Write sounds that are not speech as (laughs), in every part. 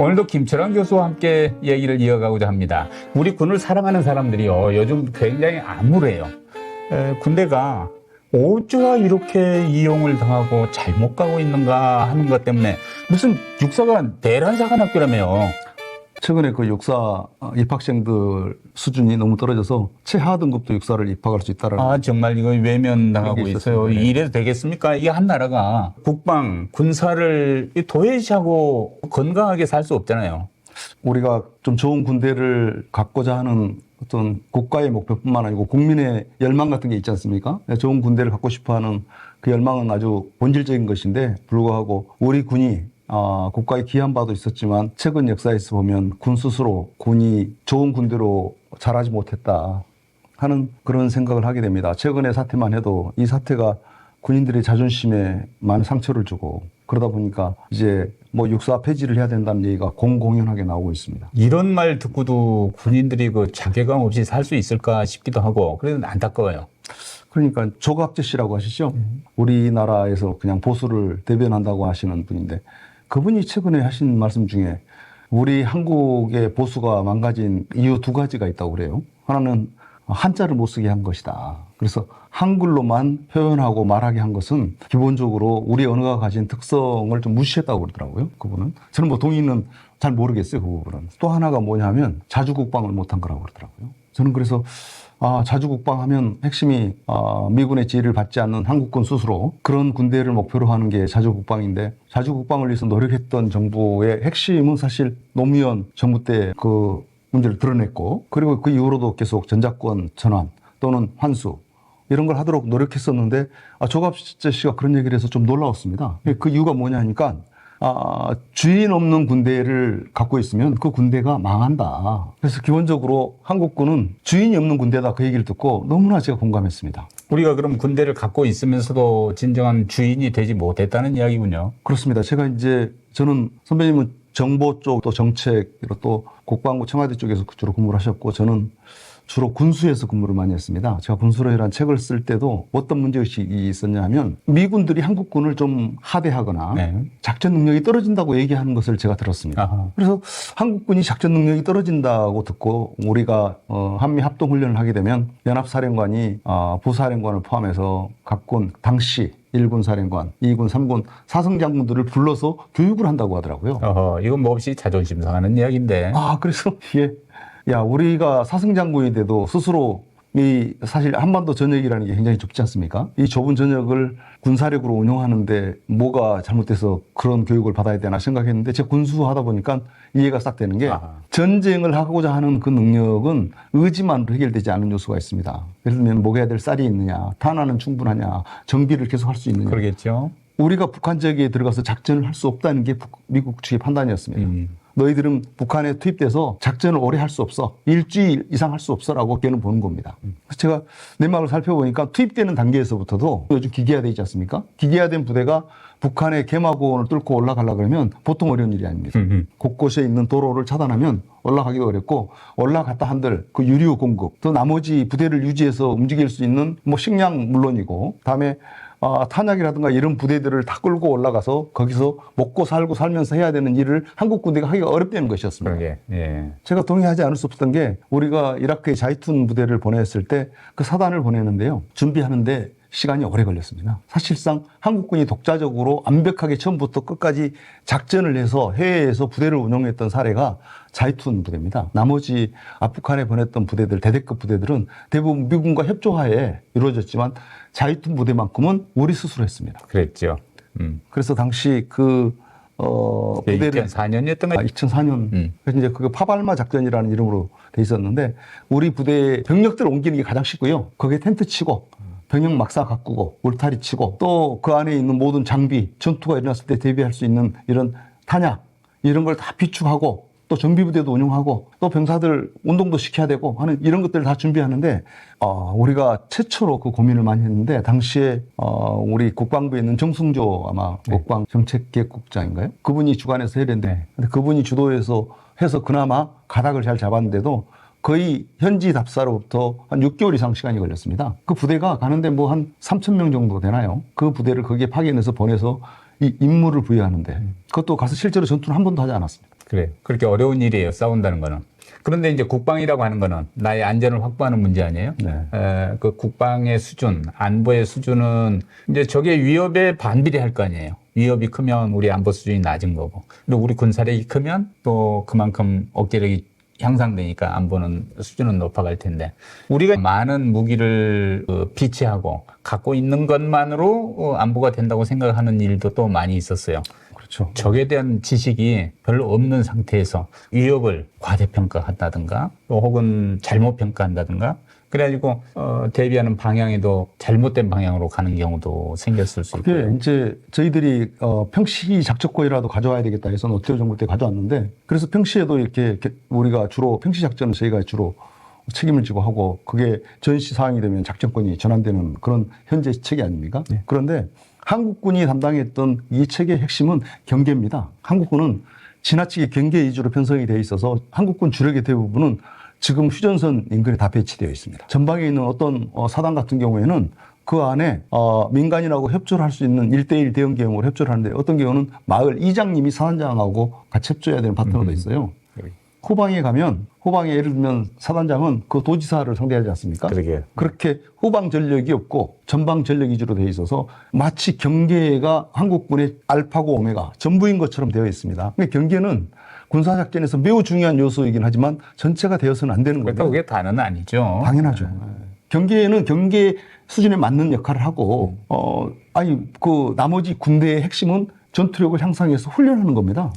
오늘도 김철환 교수와 함께 얘기를 이어가고자 합니다. 우리 군을 사랑하는 사람들이요 요즘 굉장히 암울해요. 에, 군대가 어쩌다 이렇게 이용을 당하고 잘못 가고 있는가 하는 것 때문에 무슨 육사가 대란사관학교라며요. 최근에 그 육사 어, 입학생들 수준이 너무 떨어져서 최하 등급도 육사를 입학할 수 있다라는 아 정말 이거 외면당하고 있어요. 있었습니다. 이래도 되겠습니까? 이게 한 나라가 국방 군사를 도외시하고 건강하게 살 수 없잖아요. 우리가 좀 좋은 군대를 갖고자 하는 어떤 국가의 목표뿐만 아니고 국민의 열망 같은 게 있지 않습니까? 네, 좋은 군대를 갖고 싶어 하는 그 열망은 아주 본질적인 것인데 불구하고 우리 군이 아, 국가의 귀한 바도 있었지만 최근 역사에서 보면 군 스스로 군이 좋은 군대로 자라지 못했다 하는 그런 생각을 하게 됩니다. 최근의 사태만 해도 이 사태가 군인들의 자존심에 많은 상처를 주고 그러다 보니까 이제 뭐 육사 폐지를 해야 된다는 얘기가 공공연하게 나오고 있습니다. 이런 말 듣고도 군인들이 그 자괴감 없이 살 수 있을까 싶기도 하고 그래서 안타까워요. 그러니까 조갑재 씨라고 하시죠. 우리나라에서 그냥 보수를 대변한다고 하시는 분인데 그분이 최근에 하신 말씀 중에 우리 한국의 보수가 망가진 이유 두 가지가 있다고 그래요. 하나는 한자를 못 쓰게 한 것이다. 그래서 한글로만 표현하고 말하게 한 것은 기본적으로 우리 언어가 가진 특성을 좀 무시했다고 그러더라고요. 그분은. 저는 뭐 동의는 잘 모르겠어요. 그 부분은. 또 하나가 뭐냐면 자주국방을 못한 거라고 그러더라고요. 저는 그래서 아, 자주국방하면 핵심이 아, 미군의 지휘를 받지 않는 한국군 스스로 그런 군대를 목표로 하는 게 자주국방인데 자주국방을 위해서 노력했던 정부의 핵심은 사실 노무현 정부 때 그 문제를 드러냈고 그리고 그 이후로도 계속 전자권 전환 또는 환수 이런 걸 하도록 노력했었는데 아, 조갑재 씨가 그런 얘기를 해서 좀 놀라웠습니다. 그 이유가 뭐냐 하니까 아, 주인 없는 군대를 갖고 있으면 그 군대가 망한다. 그래서 기본적으로 한국군은 주인이 없는 군대다 그 얘기를 듣고 너무나 제가 공감했습니다. 우리가 그럼 군대를 갖고 있으면서도 진정한 주인이 되지 못했다는 이야기군요. 그렇습니다. 제가 이제 저는 선배님은 정보 쪽 또 정책 또 국방부 청와대 쪽에서 주로 근무를 하셨고 저는 주로 군수에서 근무를 많이 했습니다. 제가 군수로이라는 책을 쓸 때도 어떤 문제의식이 있었냐 하면 미군들이 한국군을 좀 하대하거나 네. 작전 능력이 떨어진다고 얘기하는 것을 제가 들었습니다. 아하. 그래서 한국군이 작전 능력이 떨어진다고 듣고 우리가 어, 한미 합동 훈련을 하게 되면 연합사령관이 어, 부사령관을 포함해서 각군 당시 1군 사령관, 2군, 3군 사성 장군들을 불러서 교육을 한다고 하더라고요. 어허, 이건 몹시 자존심 상하는 이야기인데. 아, 그래서 이게 (laughs) 야, 우리가 사성장군이 돼도 스스로 이 사실 한반도 전역이라는 게 굉장히 좁지 않습니까? 이 좁은 전역을 군사력으로 운영하는데 뭐가 잘못돼서 그런 교육을 받아야 되나 생각했는데 제가 군수하다 보니까 이해가 싹 되는 게 아하. 전쟁을 하고자 하는 그 능력은 의지만으로 해결되지 않는 요소가 있습니다. 예를 들면 먹여야 될 쌀이 있느냐, 탄화는 충분하냐, 정비를 계속 할 수 있느냐. 그러겠죠. 우리가 북한 지역에 들어가서 작전을 할 수 없다는 게 북- 미국 측의 판단이었습니다. 음. 너희들은 북한에 투입돼서 작전을 오래 할 수 없어. 일주일 이상 할 수 없어라고 걔는 보는 겁니다. 그래서 제가 내막을 살펴보니까 투입되는 단계에서부터도 요즘 기계화돼 있지 않습니까? 기계화된 부대가 북한의 개마고원을 뚫고 올라가려 그러면 보통 어려운 일이 아닙니다. 음흠. 곳곳에 있는 도로를 차단하면 올라가기도 어렵고 올라갔다 한들 그 유류 공급 또 나머지 부대를 유지해서 움직일 수 있는 뭐 식량 물론이고 다음에 아, 탄약이라든가 이런 부대들을 다 끌고 올라가서 거기서 먹고 살고 살면서 해야 되는 일을 한국 군대가 하기가 어렵다는 것이었습니다. 그러게. 예. 제가 동의하지 않을 수 없었던 게 우리가 이라크에 자이툰 부대를 보냈을 때 그 사단을 보내는데요. 준비하는데 시간이 오래 걸렸습니다. 사실상 한국군이 독자적으로 완벽하게 처음부터 끝까지 작전을 해서 해외에서 부대를 운영했던 사례가 자이툰 부대입니다. 나머지 아프간에 보냈던 부대들, 대대급 부대들은 대부분 미군과 협조하에 이루어졌지만 자이툰 부대만큼은 우리 스스로 했습니다. 그랬죠. 음. 그래서 당시 그, 어, 부대를 2004년이었던 아, 거 2004년. 음. 그래서 이제 그게 파발마 작전이라는 이름으로 돼 있었는데 우리 부대 병력들 옮기는 게 가장 쉽고요. 거기에 텐트 치고 병력 막사 가꾸고 울타리 치고 또 그 안에 있는 모든 장비 전투가 일어났을 때 대비할 수 있는 이런 탄약 이런 걸 다 비축하고 또 정비부대도 운영하고 또 병사들 운동도 시켜야 되고 하는 이런 것들을 다 준비하는데 어, 우리가 최초로 그 고민을 많이 했는데 당시에 어, 우리 국방부에 있는 정승조 아마 국방 정책기획국장인가요? 그분이 주관해서 해야 되는데 네. 근데 그분이 주도해서 해서 그나마 가닥을 잘 잡았는데도 거의 현지 답사로부터 한 6개월 이상 시간이 걸렸습니다. 그 부대가 가는데 뭐 한 3천 명 정도 되나요? 그 부대를 거기에 파견해서 보내서 이 임무를 부여하는데 그것도 가서 실제로 전투는 한 번도 하지 않았습니다. 그래. 그렇게 어려운 일이에요. 싸운다는 거는. 그런데 이제 국방이라고 하는 거는 나의 안전을 확보하는 문제 아니에요? 네. 에, 그 국방의 수준, 안보의 수준은 이제 적의 위협에 반비례할 거 아니에요. 위협이 크면 우리 안보 수준이 낮은 거고, 그리고 우리 군사력이 크면 또 그만큼 억제력이 향상되니까 안보는 수준은 높아갈 텐데 우리가 많은 무기를 그 비치하고 갖고 있는 것만으로 어, 안보가 된다고 생각하는 일도 또 많이 있었어요. 그렇죠. 적에 대한 지식이 별로 없는 상태에서 위협을 과대평가한다든가 또 혹은 잘못 평가한다든가 그래가지고 어, 대비하는 방향에도 잘못된 방향으로 가는 경우도 생겼을 수 있고 그게 이제 저희들이 어, 평시 작전권이라도 가져와야 되겠다 해서 노태우 정부 때 가져왔는데 그래서 평시에도 이렇게 우리가 주로 평시 작전은 저희가 주로 책임을 지고 하고 그게 전시 사항이 되면 작전권이 전환되는 그런 현재 체계 아닙니까? 그런데 한국군이 담당했던 이 체계의 핵심은 경계입니다. 한국군은 지나치게 경계 위주로 편성이 되어 있어서 한국군 주력의 대부분은 지금 휴전선 인근에 다 배치되어 있습니다. 전방에 있는 어떤 어, 사단 같은 경우에는 그 안에 어, 민간인하고 협조를 할 수 있는 일대일 대응 계획으로 협조를 하는데 어떤 경우는 마을 이장님이 사단장하고 같이 협조해야 되는 파트너도 있어요. 후방에 가면 후방에 예를 들면 사단장은 그 도지사를 상대하지 않습니까? 그러게요. 그렇게 후방 전력이 없고 전방 전력 위주로 되어 있어서 마치 경계가 한국군의 알파고 오메가 전부인 것처럼 되어 있습니다. 근데 경계는 군사작전에서 매우 중요한 요소이긴 하지만 전체가 되어서는 안 되는 그렇다고 거죠. 그게 다는 아니죠. 당연하죠. 경계에는 경계 수준에 맞는 역할을 하고, 어, 아니, 그 나머지 군대의 핵심은 전투력을 향상해서 훈련하는 겁니다.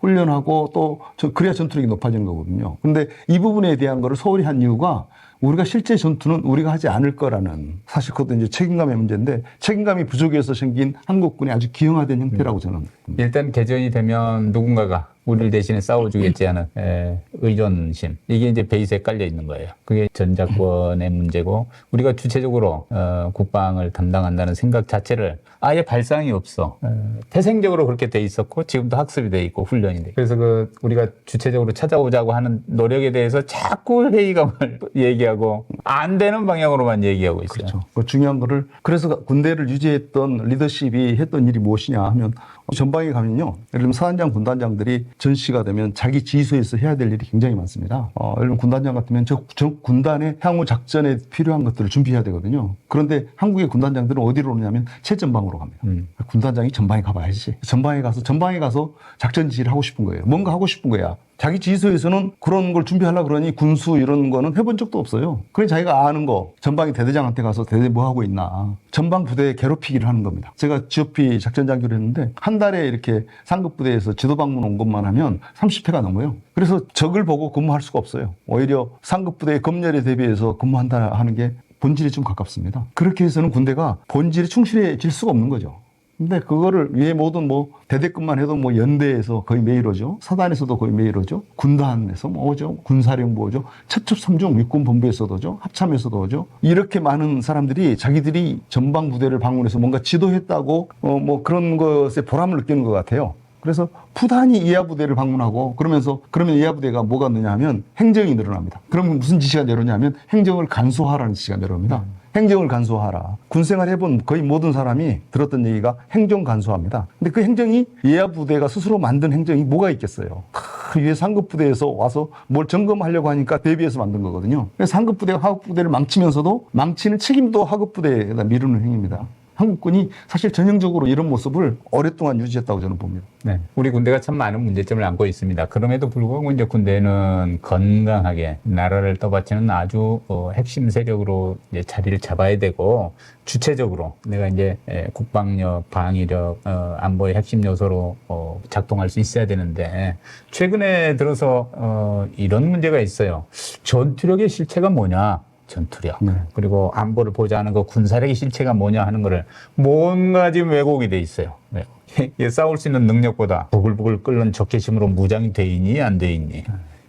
훈련하고 또 저- 그래야 전투력이 높아지는 거거든요. 근데 이 부분에 대한 거를 소홀히 한 이유가 우리가 실제 전투는 우리가 하지 않을 거라는 사실 그것도 이제 책임감의 문제인데 책임감이 부족해서 생긴 한국군의 아주 기형화된 형태라고 저는 일단 개전이 되면 누군가가 우리를 대신에 싸워주겠지 하는 에, 의존심 이게 이제 베이스에 깔려 있는 거예요. 그게 전작권의 문제고 우리가 주체적으로 어, 국방을 담당한다는 생각 자체를 아예 발상이 없어. 어, 태생적으로 그렇게 돼 있었고 지금도 학습이 돼 있고 훈련이 돼. 그래서 그 우리가 주체적으로 찾아오자고 하는 노력에 대해서 자꾸 회의감을 (laughs) 얘기하고 안 되는 방향으로만 얘기하고 있어요. 그렇죠. 그 중요한 거를 그래서 군대를 유지했던 리더십이 했던 일이 무엇이냐 하면 전방에 가면요. 예를 들면 사단장, 군단장들이 전시가 되면 자기 지휘소에서 해야 될 일이 굉장히 많습니다. 어, 예를 들면 군단장 같으면 저, 저 군단의 향후 작전에 필요한 것들을 준비해야 되거든요. 그런데 한국의 군단장들은 어디로 오냐면 최전방으로 갑니다. 음. 군단장이 전방에 가봐야지. 전방에 가서 전방에 가서 작전 지휘를 하고 싶은 거예요. 뭔가 하고 싶은 거야. 자기 지휘소에서는 그런 걸 준비하려 그러니 군수 이런 거는 해본 적도 없어요. 그래 자기가 아는 거 전방의 대대장한테 가서 대대 뭐 하고 있나 전방 부대에 괴롭히기를 하는 겁니다. 제가 GOP 작전 장교를 했는데 한 달에 이렇게 상급 부대에서 지도 방문 온 것만 하면 30회가 넘어요. 그래서 적을 보고 근무할 수가 없어요. 오히려 상급 부대의 검열에 대비해서 근무한다 하는 게 본질에 좀 가깝습니다. 그렇게 해서는 군대가 본질에 충실해질 수가 없는 거죠. 근데 그거를 위에 모든 뭐 대대급만 해도 뭐 연대에서 거의 매일 오죠. 사단에서도 거의 매일 오죠. 군단에서 뭐 오죠. 군사령부 오죠. 첩첩삼중 육군본부에서도 오죠. 합참에서도 오죠. 이렇게 많은 사람들이 자기들이 전방 부대를 방문해서 뭔가 지도했다고 어 뭐 그런 것에 보람을 느끼는 것 같아요. 그래서 부단히 이하 부대를 방문하고 그러면서 그러면 이하 부대가 뭐가 느냐 하면 행정이 늘어납니다. 그러면 무슨 지시가 내려오냐면 행정을 간소화라는 지시가 내려옵니다. 행정을 간소화하라. 군생활 해본 거의 모든 사람이 들었던 얘기가 행정 간소화입니다. 근데 그 행정이 이하 부대가 스스로 만든 행정이 뭐가 있겠어요? 크, 위에 상급 부대에서 와서 뭘 점검하려고 하니까 대비해서 만든 거거든요. 상급 부대가 하급 부대를 망치면서도 망치는 책임도 하급 부대에다 미루는 행위입니다. 한국군이 사실 전형적으로 이런 모습을 오랫동안 유지했다고 저는 봅니다. 네. 우리 군대가 참 많은 문제점을 안고 있습니다. 그럼에도 불구하고 이제 군대는 건강하게 나라를 떠받치는 아주 어, 핵심 세력으로 이제 자리를 잡아야 되고 주체적으로 내가 이제 에, 국방력, 방위력, 어, 안보의 핵심 요소로 어, 작동할 수 있어야 되는데 최근에 들어서 어, 이런 문제가 있어요. 전투력의 실체가 뭐냐? 전투력. 네. 그리고 안보를 보좌하는 그 군사력의 실체가 뭐냐 하는 거를 뭔가 지금 왜곡이 돼 있어요. 네. (laughs) 이게 싸울 수 있는 능력보다 보글보글 끓는 적개심으로 무장이 돼 있니 안 돼 있니.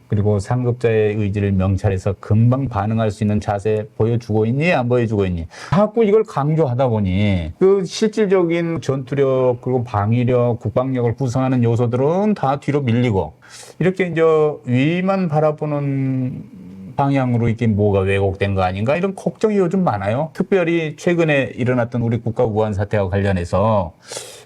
그리고 상급자의 의지를 명찰해서 금방 반응할 수 있는 자세 보여주고 있니 안 보여주고 있니. 자꾸 이걸 강조하다 보니 그 실질적인 전투력 그리고 방위력, 국방력을 구성하는 요소들은 다 뒤로 밀리고 이렇게 이제 위만 바라보는 방향으로 이게 뭐가 왜곡된 거 아닌가 이런 걱정이 요즘 많아요. 특별히 최근에 일어났던 우리 국가 우한 사태와 관련해서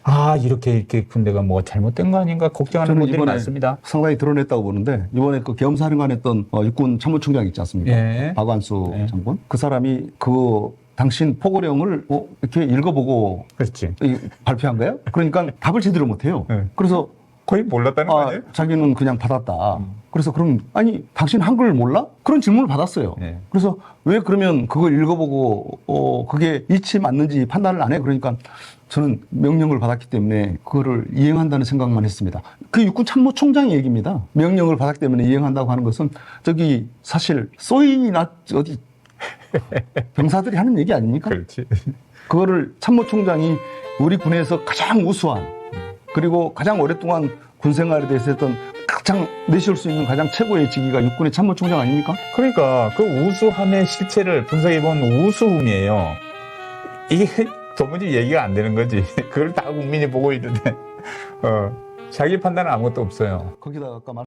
아 이렇게 이렇게 군대가 뭐 잘못된 거 아닌가 걱정하는 저는 분들이 이번에 많습니다. 상당히 드러냈다고 보는데 이번에 그 겸사령관했던 어, 육군 참모총장 있지 않습니까? 예. 박완수 예. 장군 그 사람이 그 당신 포고령을 어, 이렇게 읽어보고 그렇지. 이- 발표한 거예요. 그러니까 답을 제대로 못해요. 예. 그래서 거의 몰랐다는 거 아, 아니에요? 자기는 그냥 받았다. 음. 그래서 그럼 아니 당신 한글 몰라? 그런 질문을 받았어요. 네. 그래서 왜 그러면 그걸 읽어보고 어 그게 이치 맞는지 판단을 안 해? 그러니까 저는 명령을 받았기 때문에 그거를 이행한다는 생각만 했습니다. 그 육군 참모총장의 얘기입니다. 명령을 받았기 때문에 이행한다고 하는 것은 저기 사실 소위나 어디 (laughs) 병사들이 하는 얘기 아닙니까? 그렇지. 그거를 참모총장이 우리 군에서 가장 우수한 그리고 가장 오랫동안 군 생활에 대해서 했던 가장 내세울 수 있는 가장 최고의 직위가 육군의 참모총장 아닙니까? 그러니까 그 우수함의 실체를 분석해본 우수음이에요. 이게 (laughs) 도무지 얘기가 안 되는 거지. (laughs) 그걸 다 국민이 보고 있는데 어, 자기 판단은 아무것도 없어요. 거기다가 아까 말